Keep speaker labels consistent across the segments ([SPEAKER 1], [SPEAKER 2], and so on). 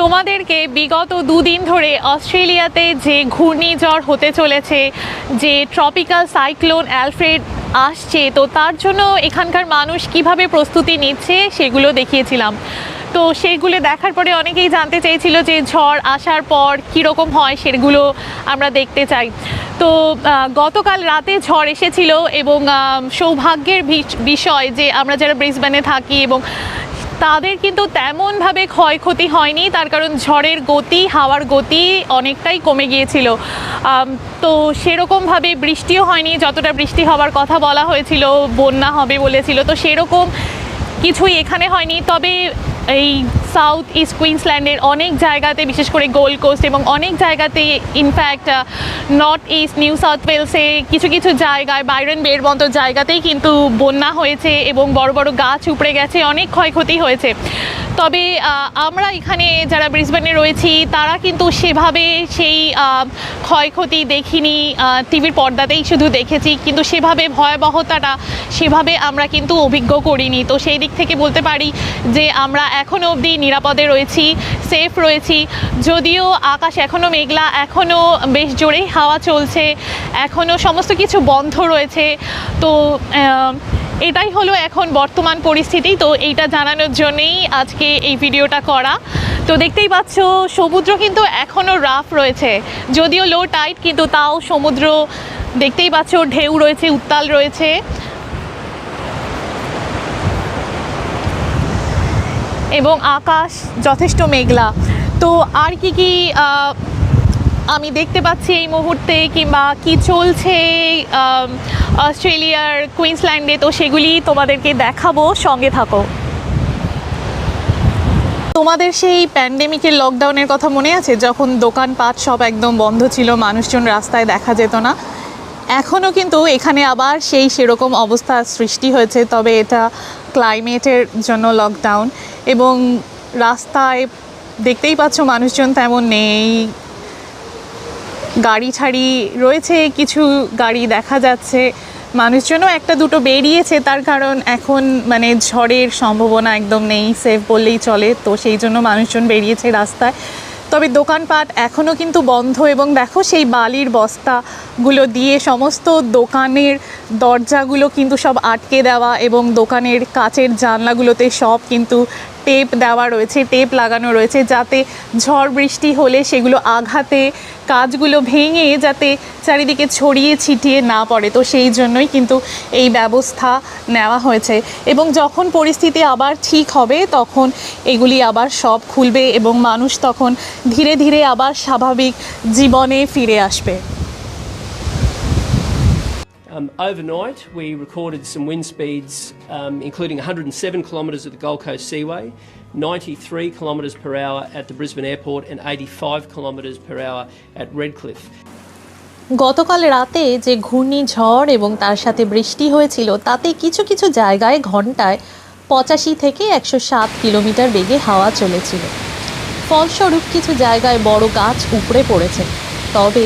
[SPEAKER 1] তোমাদেরকে বিগত দুদিন ধরে অস্ট্রেলিয়াতে যে ঘূর্ণিঝড় হতে চলেছে, যে ট্রপিক্যাল সাইক্লোন অ্যালফ্রেড আসছে, তো তার জন্য এখানকার মানুষ কীভাবে প্রস্তুতি নিচ্ছে সেগুলো দেখিয়েছিলাম। তো সেগুলো দেখার পরে অনেকেই জানতে চেয়েছিল যে ঝড় আসার পর কীরকম হয় সেগুলো আমরা দেখতে চাই। তো গতকাল রাতে ঝড় এসেছিল এবং সৌভাগ্যের বিষয় যে আমরা যারা ব্রিসবেনে থাকি এবং তাদের কিন্তু তেমনভাবে ক্ষয়ক্ষতি হয়নি। তার কারণ ঝড়ের গতি, হাওয়ার গতি অনেকটাই কমে গিয়েছিল। তো সেরকমভাবে বৃষ্টিও হয়নি। যতটা বৃষ্টি হওয়ার কথা বলা হয়েছিল, বন্যা হবে বলেছিল, তো সেরকম কিছুই এখানে হয়নি। তবে এই সাউথ ইস্ট কুইন্সল্যান্ডের অনেক জায়গাতে, বিশেষ করে গোল্ড কোস্ট এবং অনেক জায়গাতে in fact north east New South ওয়েলসে কিছু কিছু জায়গায় বাইরেন বের মতো জায়গাতেই কিন্তু বন্যা হয়েছে এবং বড় বড় গাছ উপড়ে গেছে, অনেক ক্ষয়ক্ষতি হয়েছে। তবে আমরা এখানে যারা ব্রিসবেনে রয়েছি, তারা কিন্তু সেভাবে সেই ক্ষয়ক্ষতি দেখিনি টিভির পর্দাতেই শুধু দেখেছি, কিন্তু সেভাবে ভয়াবহতাটা সেভাবে আমরা কিন্তু অভিজ্ঞ করিনি। তো সেই দিক থেকে বলতে পারি যে, আমরা এখনও অবধি নিরাপদে রয়েছি সেফ রয়েছি। যদিও আকাশ এখনও মেঘলা এখনও বেশ জোরেই হাওয়া চলছে এখনও সমস্ত কিছু বন্ধ রয়েছে। তো এটাই হলো এখন বর্তমান পরিস্থিতি। তো এইটা জানানোর জন্যেই আজকে এই ভিডিওটা করা। তো দেখতেই পাচ্ছ, সমুদ্র কিন্তু এখনও রাফ রয়েছে। যদিও লো টাইট কিন্তু তাও সমুদ্র দেখতেই পাচ্ছ, ঢেউ রয়েছে, উত্তাল রয়েছে। এবং আকাশ যথেষ্ট মেঘলা। তো আর কি কি আমি দেখতে পাচ্ছি এই মুহূর্তে, কিংবা কি চলছে অস্ট্রেলিয়ার কুইন্সল্যান্ডে, তো সেগুলি তোমাদেরকে দেখাবো। সঙ্গে থাকো। তোমাদের সেই প্যান্ডেমিকের লকডাউনের কথা মনে আছে? যখন দোকানপাট সব একদম বন্ধ ছিল, মানুষজন রাস্তায় দেখা যেত না। এখনও কিন্তু এখানে আবার সেই সেরকম অবস্থা সৃষ্টি হয়েছে, তবে এটা ক্লাইমেটের জন্য লকডাউন এবং রাস্তায় দেখতেই পাচ্ছ মানুষজন তেমন নেই। গাড়ি ছাড়ি রয়েছে, কিছু গাড়ি দেখা যাচ্ছে। মানুষজনও একটা দুটো বেরিয়েছে, তার কারণ এখন মানে ঝড়ের সম্ভাবনা একদম নেই, সেফ বললেই চলে, তো সেই জন্য মানুষজন বেরিয়েছে রাস্তায়। তবে দোকানপাট এখনও কিন্তু বন্ধ এবং দেখো সেই বালির বস্তাগুলো দিয়ে সমস্ত দোকানের দরজাগুলো কিন্তু সব আটকে দেওয়া এবং দোকানের কাচের জানলাগুলোতে সব কিন্তু টেপ দেওয়া রয়েছে, টেপ লাগানো রয়েছে যাতে ঝড় বৃষ্টি হলে সেগুলো আঘাতে কাজগুলো ভেঙে যাতে চারিদিকে ছড়িয়ে ছিটিয়ে না পড়ে। তো সেই জন্যই কিন্তু এই ব্যবস্থা নেওয়া হয়েছে। এবং যখন পরিস্থিতি আবার ঠিক হবে, তখন এগুলি আবার সব খুলবে এবং মানুষ তখন ধীরে ধীরে আবার স্বাভাবিক জীবনে ফিরে আসবে।
[SPEAKER 2] Um, overnight, we recorded some wind speeds, um, including 107 kilometres at the Gold Coast Seaway, 93 kilometres per hour at the Brisbane Airport, and 85 kilometres per hour at Redcliffe.
[SPEAKER 3] গতকাল রাতে যে ঘূর্ণিঝড় এবং তার সাথে বৃষ্টি হয়েছিল তাতে কিছু কিছু জায়গায় ঘন্টায় পঁচাশি থেকে একশো সাত কিলোমিটার বেগে হাওয়া চলেছিল ফলস্বরূপ কিছু জায়গায় বড় গাছ উপড়ে পড়েছে তবে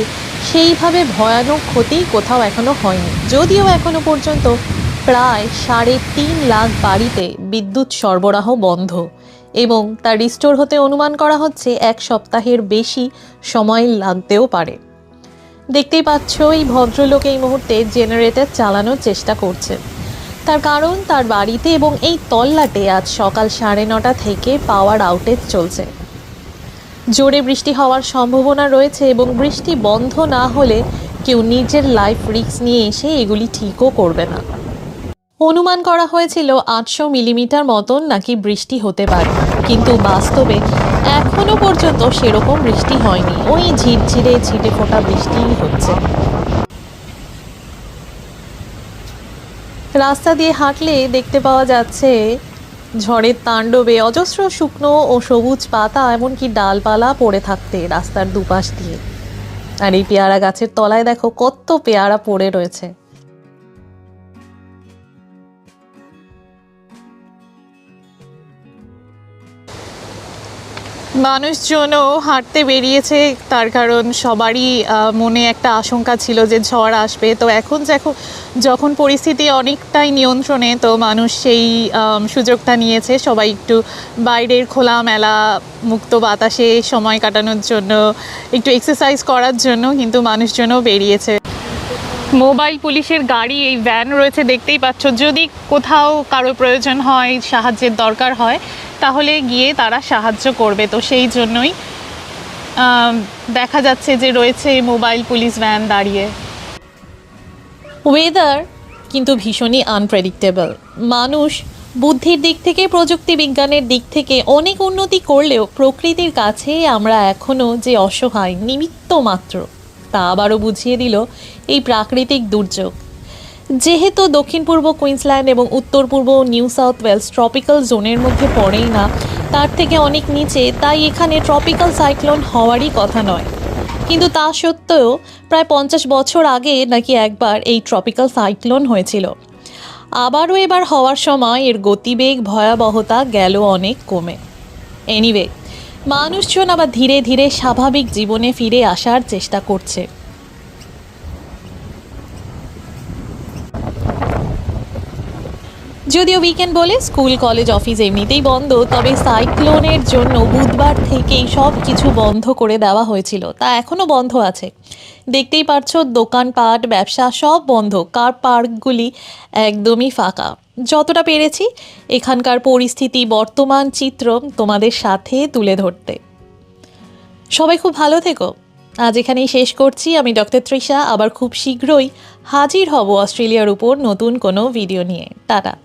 [SPEAKER 3] সেইভাবে ভয়ানক ক্ষতি কোথাও এখনও হয়নি। যদিও এখনও পর্যন্ত প্রায় সাড়ে তিন লাখ বাড়িতে বিদ্যুৎ সরবরাহ বন্ধ এবং তা রিস্টোর হতে অনুমান করা হচ্ছে এক সপ্তাহের বেশি সময় লাগতেও পারে। দেখতেই পাচ্ছ, এই ভদ্রলোক এই মুহূর্তে জেনারেটর চালানোর চেষ্টা করছেন তার কারণ, তার বাড়িতে এবং এই তল্লাটে আজ সকাল সাড়ে নটা থেকে পাওয়ার আউটেজ চলছে। জোরে বৃষ্টি হওয়ার সম্ভাবনা রয়েছে এবং বৃষ্টি বন্ধ না হলে কেউ নিজের লাইফ রিস্ক নিয়ে এসে এগুলি ঠিকও করবে না। অনুমান করা হয়েছিল আটশো মিলিমিটার মতন নাকি বৃষ্টি হতে পারে, কিন্তু বাস্তবে এখনও পর্যন্ত সেরকম বৃষ্টি হয়নি। ওই ঝিরঝিরে ছিটে ফোটা বৃষ্টিই হচ্ছে। রাস্তা দিয়ে হাঁটলে দেখতে পাওয়া যাচ্ছে ঝড়ের তাণ্ডবে অজস্র শুকনো ও সবুজ পাতা, এমনকি ডালপালা পড়ে থাকতে রাস্তার দুপাশ দিয়ে। আর এই পেয়ারা গাছের তলায় দেখো কত পেয়ারা পড়ে রয়েছে।
[SPEAKER 1] মানুষজনও হাঁটতে বেরিয়েছে, তার কারণ সবারই মনে একটা আশঙ্কা ছিল যে ঝড় আসবে। তো এখন যখন যখন পরিস্থিতি অনেকটাই নিয়ন্ত্রণে, তো মানুষ সেই সুযোগটা নিয়েছে। সবাই একটু বাইরের খোলা মেলা মুক্ত বাতাসে সময় কাটানোর জন্য, একটু এক্সারসাইজ করার জন্য কিন্তু মানুষজনও বেরিয়েছে। মোবাইল পুলিশের গাড়ি, এই ভ্যান রয়েছে, দেখতেই পাচ্ছ। যদি কোথাও কারও প্রয়োজন হয়, সাহায্যের দরকার হয়, তাহলে গিয়ে তারা সাহায্য করবে। তো সেই জন্যই দেখা যাচ্ছে যে রয়েছে মোবাইল পুলিশ ভ্যান দাঁড়িয়ে।
[SPEAKER 3] ওয়েদার কিন্তু ভীষণই আনপ্রেডিক্টেবল মানুষ বুদ্ধির দিক থেকে, প্রযুক্তি বিজ্ঞানের দিক থেকে অনেক উন্নতি করলেও প্রকৃতির কাছে আমরা এখনও যে অসহায় নিমিত্ত মাত্র তা আবারও বুঝিয়ে দিল এই প্রাকৃতিক দুর্যোগ। যেহেতু দক্ষিণ পূর্ব কুইন্সল্যান্ড এবং উত্তর পূর্ব নিউ সাউথ ওয়েলস ট্রপিক্যাল জোনের মধ্যে পড়েই না, তার থেকে অনেক নিচে, তাই এখানে ট্রপিক্যাল সাইক্লোন হওয়ারই কথা নয়। কিন্তু তা সত্ত্বেও প্রায় পঞ্চাশ বছর আগে নাকি একবার এই ট্রপিক্যাল সাইক্লোন হয়েছিল। আবারও এবার হওয়ার সময় এর গতিবেগ, ভয়াবহতা গেল অনেক কমে। এনিওয়ে মানুষজন আবার ধীরে ধীরে স্বাভাবিক জীবনে ফিরে আসার চেষ্টা করছে। যদিও উইকেন্ড বলে স্কুল কলেজ অফিস এমনিতেই বন্ধ, তবে সাইক্লোনের জন্য বুধবার থেকেই সব কিছু বন্ধ করে দেওয়া হয়েছিল। তা এখনও বন্ধ আছে। দেখতেই পারছ, দোকানপাট, ব্যবসা সব বন্ধ। কার পার্কগুলি একদমই ফাঁকা। যতটা পেরেছি, এখানকার পরিস্থিতি, বর্তমান চিত্র তোমাদের সাথে তুলে ধরতে। সবাই খুব ভালো থেকো। আজ এখানেই শেষ করছি। আমি ডক্টর তৃষা। আবার খুব শীঘ্রই হাজির হব অস্ট্রেলিয়ার উপর নতুন কোনো ভিডিও নিয়ে। টাটা।